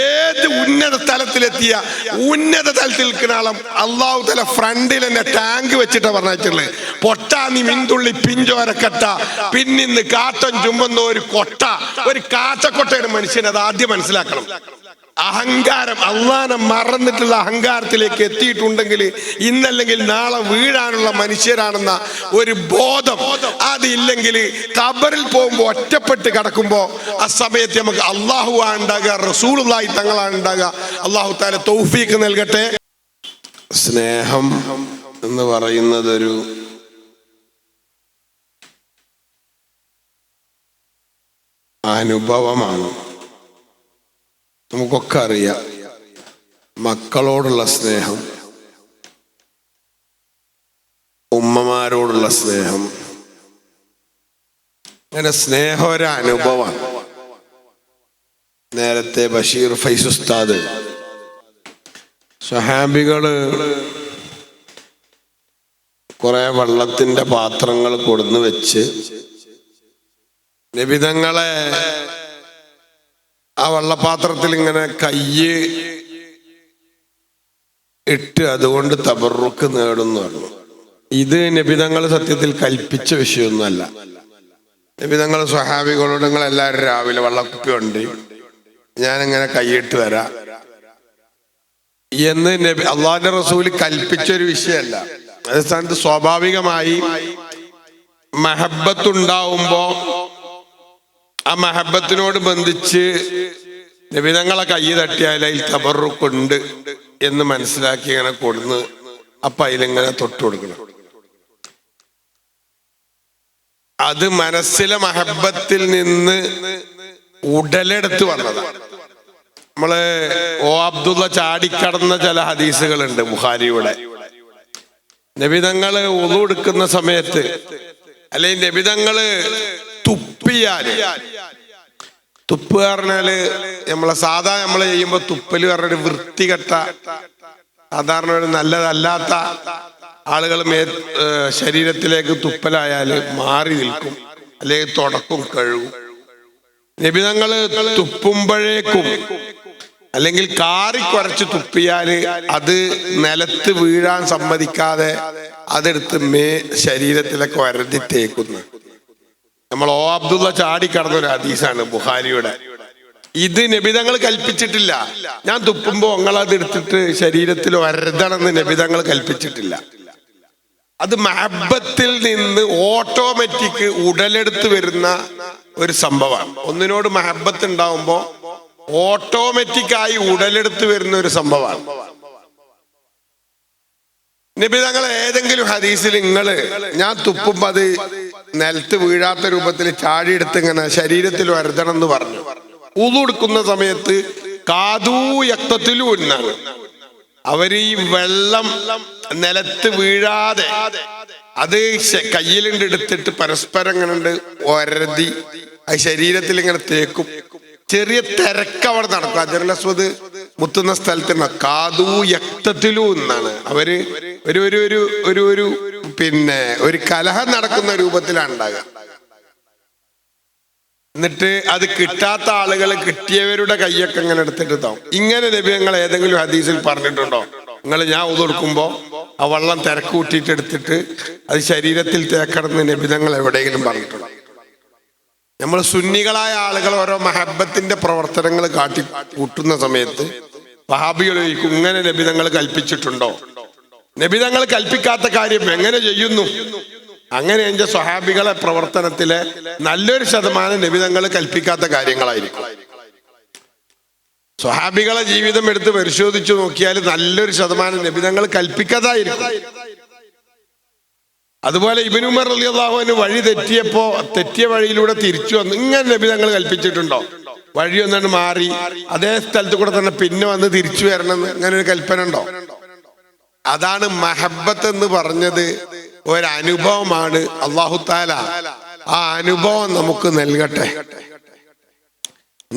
ഏത് ഉന്നത തലത്തിലെത്തിയ ഉന്നത തലത്തിൽ നിൽക്കുന്ന ആളും. അള്ളാഹു തല ഫ്രണ്ടിൽ എന്നെ ടാങ്ക് വെച്ചിട്ടാ പറഞ്ഞിട്ടുള്ളത് പൊട്ടാ മിന്തുള്ളി പിഞ്ചോരക്കട്ട. പിന്നിന്ന് കാട്ടം ചുമ്പുന്ന ഒരു കൊട്ട. ഒരു കാച്ചക്കൊട്ടയാണ് മനുഷ്യനെ അത് ആദ്യം മനസ്സിലാക്കണം. അഹങ്കാരം അള്ളാനെ മറന്നിട്ടുള്ള അഹങ്കാരത്തിലേക്ക് എത്തിയിട്ടുണ്ടെങ്കിൽ ഇന്നല്ലെങ്കിൽ നാളെ വീഴാനുള്ള മനുഷ്യരാണെന്ന ഒരു ബോധം അതില്ലെങ്കിൽ ഖബറിൽ പോകുമ്പോൾ ഒറ്റപ്പെട്ട് കിടക്കുമ്പോൾ ആ സമയത്ത് നമുക്ക് അള്ളാഹു ഉണ്ടാകുക റസൂളായി തങ്ങളാണ് ഉണ്ടാകുക. അള്ളാഹു താല തൗഫീക്ക് നൽകട്ടെ. സ്നേഹം എന്ന് പറയുന്നത് ഒരു അനുഭവമാണ്. നമുക്കൊക്കെ അറിയാം മക്കളോടുള്ള സ്നേഹം ഉമ്മമാരോടുള്ള സ്നേഹം അങ്ങനെ സ്നേഹം ഒരു അനുഭവമാണ് നേരത്തെ ബഷീർ ഫൈസ് ഉസ്താദ്. സ്വഹാബികൾ കുറെ വെള്ളത്തിന്റെ പാത്രങ്ങൾ കൊടുന്നു വെച്ച് നിബിതങ്ങളെ ആ വെള്ളപാത്രത്തിൽ ഇങ്ങനെ കയ്യ് ഇട്ട് അതുകൊണ്ട് തബറുക്ക് നേടുന്നു ഇത് നിബിതങ്ങൾ സത്യത്തിൽ കൽപ്പിച്ച വിഷയമൊന്നുമല്ല. നബിതങ്ങൾ സ്വഹാബികളോട് നിങ്ങൾ എല്ലാവരും രാവിലെ വള്ളക്കുപ്പിയുണ്ട്. ഞാനിങ്ങനെ കൈയിട്ട് വരാം. എന്ന് നബി അള്ളാഹിന്റെ റസൂൽ കൽപ്പിച്ചൊരു വിഷയമല്ല അതേ സ്ഥാനത്ത് സ്വാഭാവികമായി മഹബത്തുണ്ടാവുമ്പോ ആ മഹബത്തിനോട് ബന്ധിച്ച് നിബിതങ്ങളെ കൈ തട്ടിയാൽ അതിൽ തബറുക്കുണ്ട് എന്ന് മനസ്സിലാക്കി ഇങ്ങനെ കൊടുന്ന് അപ്പൊ അതിലിങ്ങനെ തൊട്ടു കൊടുക്കണം. അത് മനസ്സിലെ മഹബത്തിൽ നിന്ന് ഉടലെടുത്ത് വന്നതാണ് നമ്മൾ ഓ അബ്ദുള്ള ചാടിക്കടന്ന ചില ഹദീസുകളുണ്ട് ബുഹാരിയുടെ നബിതങ്ങൾ ഒതു എടുക്കുന്ന സമയത്ത് അല്ലെങ്കിൽ നബിതങ്ങൾ തുപ്പിയാൽ തുപ്പ് പറഞ്ഞാൽ നമ്മളെ സാധാ നമ്മൾ ചെയ്യുമ്പോ തുപ്പൽ പറഞ്ഞൊരു വൃത്തികെട്ട സാധാരണ ഒരു നല്ലതല്ലാത്ത ആളുകൾ മേ ശരീരത്തിലേക്ക് തുപ്പലായാൽ മാറി നിൽക്കും അല്ലെങ്കിൽ തുടക്കും കഴുകും. നിബിതങ്ങൾ തുപ്പുമ്പോഴേക്കും അല്ലെങ്കിൽ കാറി കുറച്ച് തുപ്പിയാൽ അത് നിലത്ത് വീഴാൻ സമ്മതിക്കാതെ അതെടുത്ത് മേ ശരീരത്തിലൊക്കെ വരതി തേക്കുന്നു. നമ്മൾ ഓ അബ്ദുള്ള ചാടിക്കടന്ന ഒരു ഹദീസാണ് ബുഹാരിയുടെ ഇത് നബിതങ്ങൾ കൽപ്പിച്ചിട്ടില്ല. ഞാൻ തുപ്പുമ്പോ അത് എടുത്തിട്ട് ശരീരത്തിൽ വരതണമെന്ന് നബിതങ്ങൾ കൽപ്പിച്ചിട്ടില്ല. അത് മഹബത്തിൽ നിന്ന് ഓട്ടോമാറ്റിക് ഉടലെടുത്ത് വരുന്ന ഒരു സംഭവമാണ്. ഒന്നിനോട് മഹബത്ത് ഉണ്ടാവുമ്പോ ഓട്ടോമാറ്റിക്കായി ഉടലെടുത്ത് വരുന്ന ഒരു സംഭവമാണ്. നബി തങ്ങൾ ഏതെങ്കിലും ഹദീസിൽ നിങ്ങൾ ഞാൻ തുപ്പുമ്പോ അത് നിലത്ത് വീഴാത്ത രൂപത്തിൽ ചാടിയെടുത്ത് ഇങ്ങനെ ശരീരത്തിൽ വരുതണം എന്ന് പറഞ്ഞു. ഉതുടുക്കുന്ന സമയത്ത് കാതൂ യക്തത്തിലും അവർ ഈ വെള്ളം നിലത്ത് വീഴാതെ അത് കയ്യിലുണ്ട് എടുത്തിട്ട് പരസ്പരം ഇങ്ങനെ ഒരതി. അത് ശരീരത്തിൽ ഇങ്ങനെ തേക്കും. ചെറിയ തിരക്ക് അവിടെ നടക്കും. അജർലസ്വത് മുത്തുന്ന സ്ഥലത്തുണ്ട് കാതൂ യക്തത്തിലു എന്നാണ്. അവർ ഒരു ഒരു ഒരു ഒരു ഒരു പിന്നെ ഒരു കലഹം നടക്കുന്ന രൂപത്തിലാണ് ഉണ്ടാകുക. എന്നിട്ട് അത് കിട്ടാത്ത ആളുകൾ കിട്ടിയവരുടെ കൈയൊക്കെ ഇങ്ങനെ എടുത്തിട്ട് താവും ഇങ്ങനെ ലഭ്യങ്ങൾ ഏതെങ്കിലും ഹദീസിൽ പറഞ്ഞിട്ടുണ്ടോ? നിങ്ങൾ ഞാൻ ഉതൊടുക്കുമ്പോ ആ വെള്ളം തിരക്ക് കൂട്ടിയിട്ട് എടുത്തിട്ട് അത് ശരീരത്തിൽ തേക്കണമെന്ന് നബിതങ്ങൾ എവിടെയെങ്കിലും പറഞ്ഞിട്ടുണ്ട്? നമ്മൾ സുന്നികളായ ആളുകൾ ഓരോ മഹബത്തിന്റെ പ്രവർത്തനങ്ങൾ കാട്ടി കൂട്ടുന്ന സമയത്ത് വഹാബികൾ ചോദിക്കും ഇങ്ങനെ നബിതങ്ങൾ കൽപ്പിച്ചിട്ടുണ്ടോ? നബിതങ്ങൾ കൽപ്പിക്കാത്ത കാര്യം എങ്ങനെ ചെയ്യുന്നു? അങ്ങനെ എന്റെ സ്വഹാബികളെ പ്രവർത്തനത്തിലെ നല്ലൊരു ശതമാനം നബിതങ്ങൾ കൽപ്പിക്കാത്ത കാര്യങ്ങളായിരിക്കും. സ്വഹാബികളെ ജീവിതം എടുത്ത് പരിശോധിച്ചു നോക്കിയാൽ നല്ലൊരു ശതമാനം നബിതങ്ങൾ കൽപ്പിക്കാതായിരിക്കും. അതുപോലെ ഇബിനുമർ അലി അള്ളാഹുവിന് വഴി തെറ്റിയപ്പോ തെറ്റിയ വഴിയിലൂടെ തിരിച്ചു വന്നു ഇങ്ങനെ നബി തങ്ങൾ കൽപ്പിച്ചിട്ടുണ്ടോ? വഴി ഒന്നാണ് മാറി അതേ സ്ഥലത്ത് കൂടെ തന്നെ പിന്നെ വന്ന് തിരിച്ചു വരണം അങ്ങനെ ഒരു കൽപ്പന ഉണ്ടോ? അതാണ് മഹബത്ത് എന്ന് പറഞ്ഞത് ഒരനുഭവമാണ്. അള്ളാഹു താല ആ അനുഭവം നമുക്ക് നൽകട്ടെ.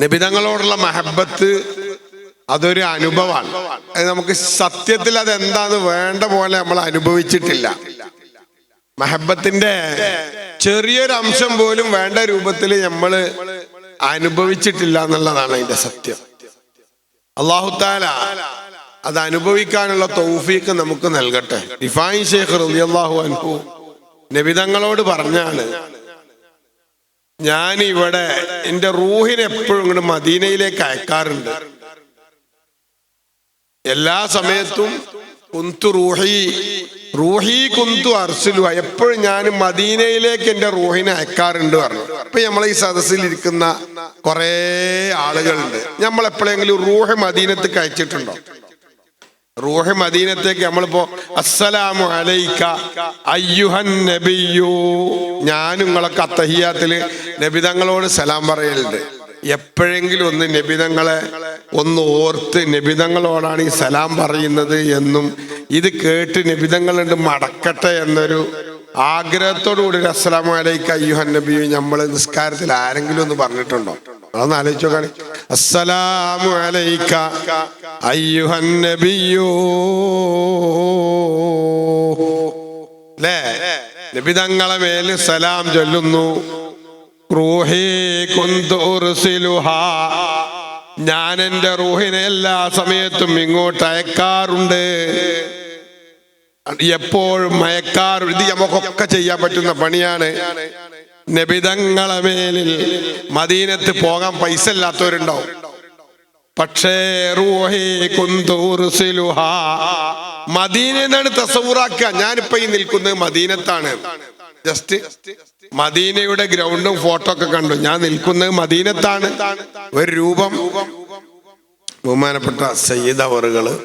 നിബിതങ്ങളോടുള്ള മഹബത്ത് അതൊരു അനുഭവമാണ് നമുക്ക് സത്യത്തിൽ അത് എന്താന്ന് വേണ്ട പോലെ നമ്മൾ അനുഭവിച്ചിട്ടില്ല. മഹബത്തിന്റെ ചെറിയൊരു അംശം പോലും വേണ്ട രൂപത്തിൽ നമ്മൾ അനുഭവിച്ചിട്ടില്ല എന്നുള്ളതാണ് അതിന്റെ സത്യം. അള്ളാഹുത്താല അത് അനുഭവിക്കാനുള്ള തൗഫീക്ക് നമുക്ക് നൽകട്ടെ. ഇഫായി ഷേഖ് റളിയല്ലാഹു അൻഹു നബിതങ്ങളോട് പറഞ്ഞാണ് ഞാൻ ഇവിടെ എന്റെ റൂഹിനെ എപ്പോഴും ഇങ്ങോട്ട് മദീനയിലേക്ക് അയക്കാറുണ്ട്. എല്ലാ സമയത്തും കുന്തു റൂഹി റൂഹി കുന്തു അർസുലു എപ്പോഴും ഞാൻ മദീനയിലേക്ക് എന്റെ റൂഹിനെ അയക്കാറുണ്ട് പറഞ്ഞു. അപ്പൊ നമ്മളെ ഈ സദസ്സിൽ ഇരിക്കുന്ന കുറേ ആളുകളുണ്ട്. നമ്മൾ എപ്പോഴെങ്കിലും റൂഹ് മദീനത്തേക്ക് അയച്ചിട്ടുണ്ടോ? റൂഹ് മദീനത്തേക്ക് നമ്മളിപ്പോ അസ്സലാമു അലൈക്ക അയ്യുഹൻ നബിയു ഞാൻ നിങ്ങളൊക്കെ അത്തഹിയാത്തിൽ നബിതങ്ങളോട് സലാം പറയലുണ്ട്. എപ്പോഴെങ്കിലും ഒന്ന് നബിതങ്ങളെ ഒന്ന് ഓർത്ത് നബിതങ്ങളോടാണ് ഈ സലാം പറയുന്നത് എന്നും ഇത് കേട്ട് നബിതങ്ങളുണ്ട് മടക്കട്ടെ എന്നൊരു ആഗ്രഹത്തോടു കൂടി അസ്സലാമു അലൈക്ക അയ്യുഹൻ നബിയു നമ്മൾ നിസ്കാരത്തിൽ ആരെങ്കിലും ഒന്ന് പറഞ്ഞിട്ടുണ്ടോ? അതൊന്ന് ആലോചിച്ച് നോക്കാണ് അസ്സലാമു അലൈക അയ്യുഹൻ لا നബി തങ്ങളെ മേൽ സലാം ചൊല്ലുന്നു. റൂഹി കുന്തു ഉർസിലുഹാ. ഞാൻ എന്റെ റൂഹിനെ എല്ലാ സമയത്തും ഇങ്ങോട്ട് അയക്കാറുണ്ട്. എപ്പോഴും അയക്കാറുണ്ട് ഇത് നമുക്കൊക്കെ ചെയ്യാൻ പറ്റുന്ന പണിയാണ്. നബിതങ്ങളെ മേലിൽ മദീനത്ത് പോകാൻ പൈസ ഇല്ലാത്തവരുണ്ടാവും. പക്ഷേ മദീനെന്നാണ് തസവൂറാക്കുക. ഞാനിപ്പോ ഈ നിൽക്കുന്നത് മദീനത്താണ്. ജസ്റ്റ് മദീനയുടെ ഗ്രൗണ്ടും ഫോട്ടോ ഒക്കെ കണ്ടു. ഞാൻ നിൽക്കുന്നത് മദീനത്താണ്. ഒരു രൂപം. ബഹുമാനപ്പെട്ട സയ്യിദ് അവറുകൾ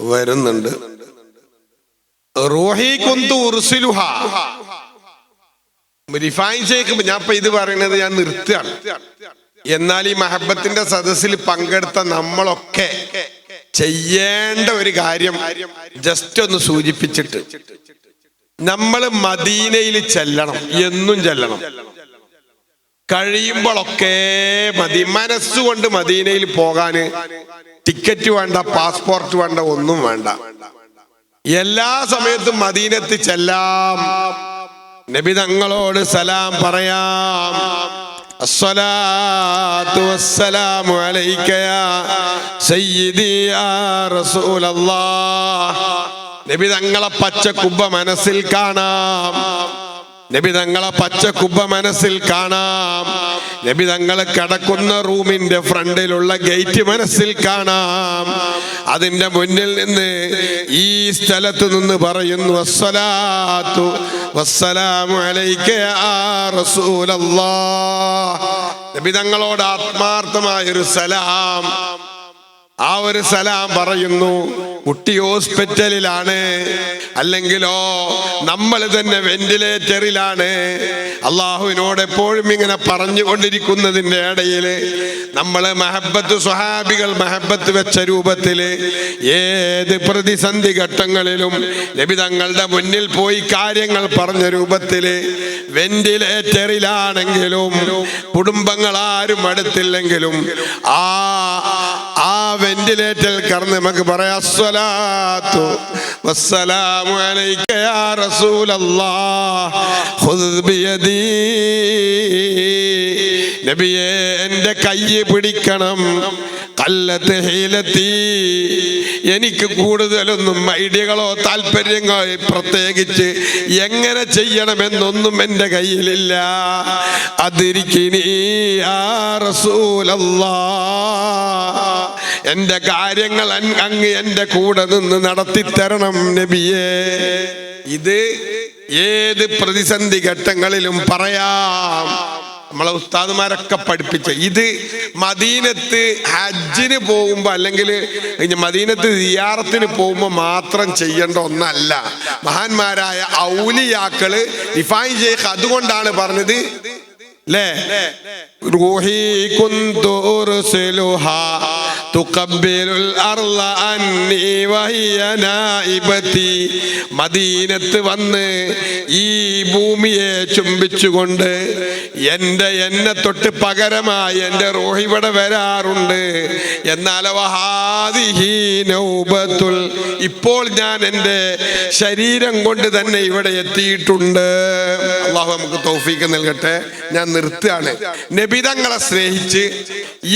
വരുന്നുണ്ട്. റൂഹി കുന്തു റിഫൈൻ ഷേഖ് ഞാൻ ഇപ്പൊ ഇത് പറയുന്നത് ഞാൻ നിർത്തുകയാണ്. എന്നാൽ ഈ മഹബത്തിന്റെ സദസ്സിൽ പങ്കെടുത്ത നമ്മളൊക്കെ ചെയ്യേണ്ട ഒരു കാര്യം ജസ്റ്റ് ഒന്ന് സൂചിപ്പിച്ചിട്ട്. നമ്മൾ മദീനയിൽ ചെല്ലണം എന്നും ചെല്ലണം. കഴിയുമ്പോഴൊക്കെ മതി മനസ്സുകൊണ്ട് മദീനയിൽ പോകാന് ടിക്കറ്റ് വേണ്ട പാസ്പോർട്ട് വേണ്ട ഒന്നും വേണ്ട. എല്ലാ സമയത്തും മദീനത്ത് ചെല്ലാം. നബി തങ്ങളോട് സലാം പറയാം. നബി തങ്ങളെ പച്ച കുബ്ബ മനസ്സിൽ കാണാം. നബി തങ്ങളെ പച്ച കുബ്ബ മനസ്സിൽ കാണാം. നബി തങ്ങളെ കിടക്കുന്ന റൂമിന്റെ ഫ്രണ്ടിലുള്ള ഗേറ്റ് മനസ്സിൽ കാണാം. അതിന്റെ മുന്നിൽ നിന്ന് ഈ സ്ഥലത്ത് നിന്ന് പറയുന്നു വസ്സലാത്തു വസ്സലാമു അലൈക യാ റസൂലല്ലാഹ്. നബി തങ്ങളോട് ആത്മാർത്ഥമായൊരു സലാം. ആ ഒരു സലാം പറയുന്നു കുട്ടി ഹോസ്പിറ്റലിലാണ്. അല്ലെങ്കിലോ നമ്മൾ തന്നെ വെന്റിലേറ്ററിലാണ്. അള്ളാഹുവിനോട് എപ്പോഴും ഇങ്ങനെ പറഞ്ഞുകൊണ്ടിരിക്കുന്നതിന്റെ ഇടയിൽ നമ്മൾ മഹബത്ത് സ്വഹാബികൾ മഹബത്ത് വെച്ച രൂപത്തിൽ ഏത് പ്രതിസന്ധി ഘട്ടങ്ങളിലും ലഭിതങ്ങളുടെ മുന്നിൽ പോയി കാര്യങ്ങൾ പറഞ്ഞ രൂപത്തിൽ വെന്റിലേറ്ററിലാണെങ്കിലും കുടുംബങ്ങൾ ആരും അടുത്തില്ലെങ്കിലും ആ ആ വെന്റിലേറ്ററിൽ കടന്ന് നമുക്ക് പറയാം അസ്സലാത്തു വസ്സലാമു യാ റസൂലല്ലാഹ് നബിയെ കൈ പിടിക്കണം. കല്ലത്ത് ഹീലത്തി എനിക്ക് കൂടുതലൊന്നും ഐഡിയകളോ താല്പര്യങ്ങളോ പ്രത്യേകിച്ച് എങ്ങനെ ചെയ്യണമെന്നൊന്നും എന്റെ കയ്യിലില്ല. അതിരിക്കിനി എന്റെ കാര്യങ്ങൾ അങ്ങ് എന്റെ കൂടെ നിന്ന് നടത്തിത്തരണം നബിയേ. ഇത് ഏത് പ്രതിസന്ധി ഘട്ടങ്ങളിലും പറയാം. നമ്മളെ ഉസ്താദുമാരൊക്കെ പഠിപ്പിച്ച ഇത് മദീനത്ത് ഹജ്ജിന് പോകുമ്പോൾ അല്ലെങ്കിൽ മദീനത്ത് സിയാറത്തിന് പോകുമ്പോൾ മാത്രം ചെയ്യേണ്ട ഒന്നല്ല. മഹാന്മാരായ ഔലിയാക്കൾ ഇഫായി ഷെയ്ഖ് അതുകൊണ്ടാണ് പറഞ്ഞത്. അല്ലേ തുഖബ്ബിലുൽ അർള അന്നി വഹിയ നായിബത്തി. മദീനത്ത് വന്ന് ഈ ഭൂമിയെ ചുംബിച്ചുകൊണ്ട് എന്റെ എന്നെ തൊട്ട് പകരമായി എന്റെ റോഹിവിടെ വരാറുണ്ട്. എന്നാൽ നൗബത്തുൽ ഇപ്പോൾ ഞാൻ എന്റെ ശരീരം കൊണ്ട് തന്നെ ഇവിടെ എത്തിയിട്ടുണ്ട്. അള്ളാഹു നമുക്ക് തോഫീക്ക് നൽകട്ടെ. ഞാൻ നിർത്തുകയാണ്. നബിതങ്ങളെ സ്നേഹിച്ച്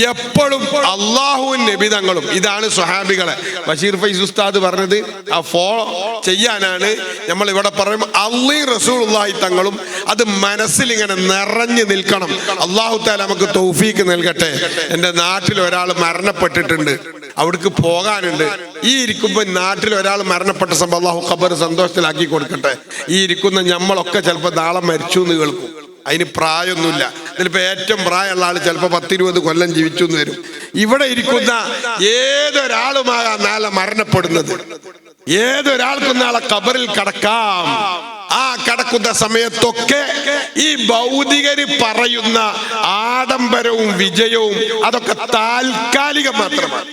എപ്പോഴും അള്ളാഹുവും നബിതങ്ങളും. ഇതാണ് സുഹാബികളെ ബഷീർ ഫൈസ് ഉസ്താദ് പറഞ്ഞത് ആ ഫോളോ ചെയ്യാനാണ്. നമ്മൾ ഇവിടെ പറയും അള്ളി റസൂലുള്ളാഹി തങ്ങളും അത് മനസ്സിൽ ഇങ്ങനെ നിറഞ്ഞു നിൽക്കണം. അള്ളാഹു താല നമുക്ക് തൗഫീക്ക് നൽകട്ടെ. എന്റെ നാട്ടിൽ ഒരാൾ മരണപ്പെട്ടിട്ടുണ്ട്. അവിടേക്ക് പോകാനുണ്ട്. ഈ ഇരിക്കുമ്പോൾ നാട്ടിൽ ഒരാൾ മരണപ്പെട്ട സംഭവം അള്ളാഹു ഖബർ സന്തോഷത്തിലാക്കി കൊടുക്കട്ടെ. ഈ ഇരിക്കുന്ന നമ്മളൊക്കെ ചിലപ്പോൾ നാളെ മരിച്ചു എന്ന് കേൾക്കും. അതിന് പ്രായമൊന്നുമില്ല. ചിലപ്പോൾ ഏറ്റവും പ്രായമുള്ള ആൾ ചിലപ്പോൾ പത്തിരുപത് കൊല്ലം ജീവിച്ചു എന്ന് വരും. ഇവിടെ ഇരിക്കുന്ന ഏതൊരാളുമാകാം നാളെ മരണപ്പെടുന്നത്? ഏതൊരാൾക്കും നാളെ കബറിൽ കടക്കാം. ആ കടക്കുന്ന സമയത്തൊക്കെ ഈ ഭൗതികര് പറയുന്ന ആഡംബരവും വിജയവും അതൊക്കെ താൽക്കാലികം മാത്രമാണ്.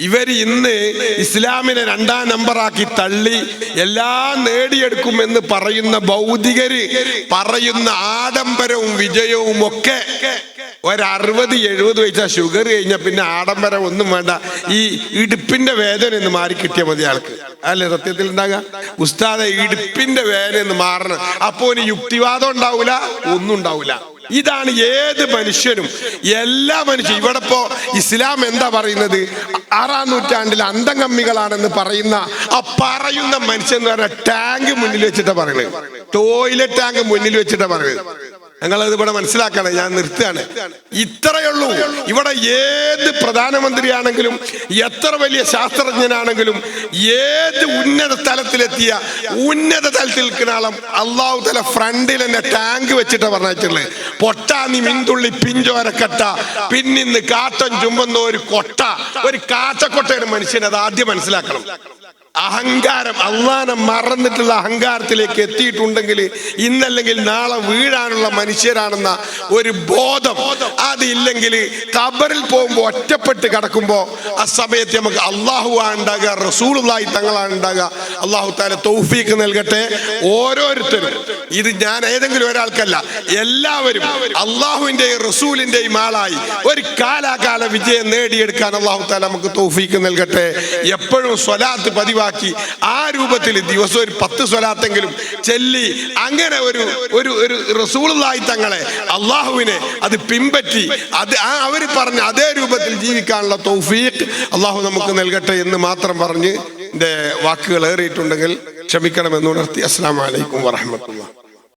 ഇവർ ഇന്ന് ഇസ്ലാമിനെ രണ്ടാം നമ്പറാക്കി തള്ളി എല്ലാം നേടിയെടുക്കുമെന്ന് പറയുന്ന ഭൗതികര് പറയുന്ന ആഡംബരവും വിജയവും ഒക്കെ ഒരറുപത് എഴുപത് വയസ്സാ ഷുഗർ കഴിഞ്ഞ പിന്നെ ആഡംബരം ഒന്നും വേണ്ട. ഈ ഇടുപ്പിന്റെ വേദന എന്ന് മാറി കിട്ടിയ മതി ആൾക്ക്. അല്ലെ സത്യത്തിൽ ഉണ്ടാകാം? ഉസ്താദ ഇടുപ്പിന്റെ വേദന എന്ന് മാറണം. അപ്പോ ഇനി യുക്തിവാദം ഉണ്ടാവൂല? ഒന്നും ഉണ്ടാവൂല. ഇതാണ് ഏത് മനുഷ്യനും? എല്ലാ മനുഷ്യരും ഇവിടെ ഇപ്പോ ഇസ്ലാം എന്താ പറയുന്നത്? ആറാം നൂറ്റാണ്ടിൽ അന്തംകമ്മികളാണെന്ന് പറയുന്ന ആ പറയുന്ന മനുഷ്യൻ എന്ന് പറഞ്ഞ ടാങ്ക് മുന്നിൽ വെച്ചിട്ടാ പറയുന്നത് ടോയ്ലറ്റ് ടാങ്ക് മുന്നിൽ വെച്ചിട്ടാ പറയുന്നത് ഞങ്ങളത് ഇവിടെ മനസ്സിലാക്കണം. ഞാൻ നിർത്തുകയാണ്. ഇത്രയുള്ളൂ ഇവിടെ ഏത് പ്രധാനമന്ത്രിയാണെങ്കിലും എത്ര വലിയ ശാസ്ത്രജ്ഞനാണെങ്കിലും ഏത് ഉന്നത തലത്തിലെത്തിയ ഉന്നത തലത്തിൽ നിൽക്കുന്ന ആളും. അള്ളാഹു തല ഫ്രണ്ടിൽ തന്നെ ടാങ്ക് വെച്ചിട്ടാണ് പറഞ്ഞിട്ടുള്ളത് പൊട്ടാനി മിന്തുള്ളി പിഞ്ചോരക്കട്ട പിന്നിന്ന് കാട്ടം ചുമ്പുന്ന ഒരു കൊട്ട. ഒരു കാച്ചക്കൊട്ട ഒരു മനുഷ്യനെ അത് ആദ്യം മനസ്സിലാക്കണം. അഹങ്കാരം അള്ളാനെ മറന്നിട്ടുള്ള അഹങ്കാരത്തിലേക്ക് എത്തിയിട്ടുണ്ടെങ്കിൽ ഇന്നല്ലെങ്കിൽ നാളെ വീഴാനുള്ള മനുഷ്യരാണെന്ന ഒരു ബോധം അതില്ലെങ്കിൽ കബറിൽ പോകുമ്പോൾ ഒറ്റപ്പെട്ട് കിടക്കുമ്പോൾ ആ സമയത്ത് നമുക്ക് അള്ളാഹു ഉണ്ടാകുക റസൂളായി തങ്ങളാണ് ഉണ്ടാകുക. അള്ളാഹു താല തൗഫീക്ക് നൽകട്ടെ ഓരോരുത്തരും. ഇത് ഞാൻ ഏതെങ്കിലും ഒരാൾക്കല്ല എല്ലാവരും അള്ളാഹുവിന്റെയും റസൂലിന്റെയും ആളായി ഒരു കാലാകാല വിജയം നേടിയെടുക്കാൻ അള്ളാഹു താല നമുക്ക് തൗഫീക്ക് നൽകട്ടെ. എപ്പോഴും സ്വലാത്ത് പതിവാക്കി ആ രൂപത്തിൽ ദിവസം ഒരു പത്ത് സ്വലാത്തെങ്കിലും ചെല്ലി. അങ്ങനെ ഒരു ഒരു ഒരു റസൂളായി തങ്ങളെ അള്ളാഹുവിനെ അത് പിൻപറ്റി. അത് ആ അവർ പറഞ്ഞ അതേ രൂപത്തിൽ ജീവിക്കാനുള്ള തൗഫീഖ് അള്ളാഹു നമുക്ക് നൽകട്ടെ എന്ന് മാത്രം പറഞ്ഞ് എന്റെ വാക്കുകൾ ഏറിയിട്ടുണ്ടെങ്കിൽ ക്ഷമിക്കണമെന്ന് ഉണർത്തി. അസ്സാം വലൈക്കും വറഹമത്തുള്ള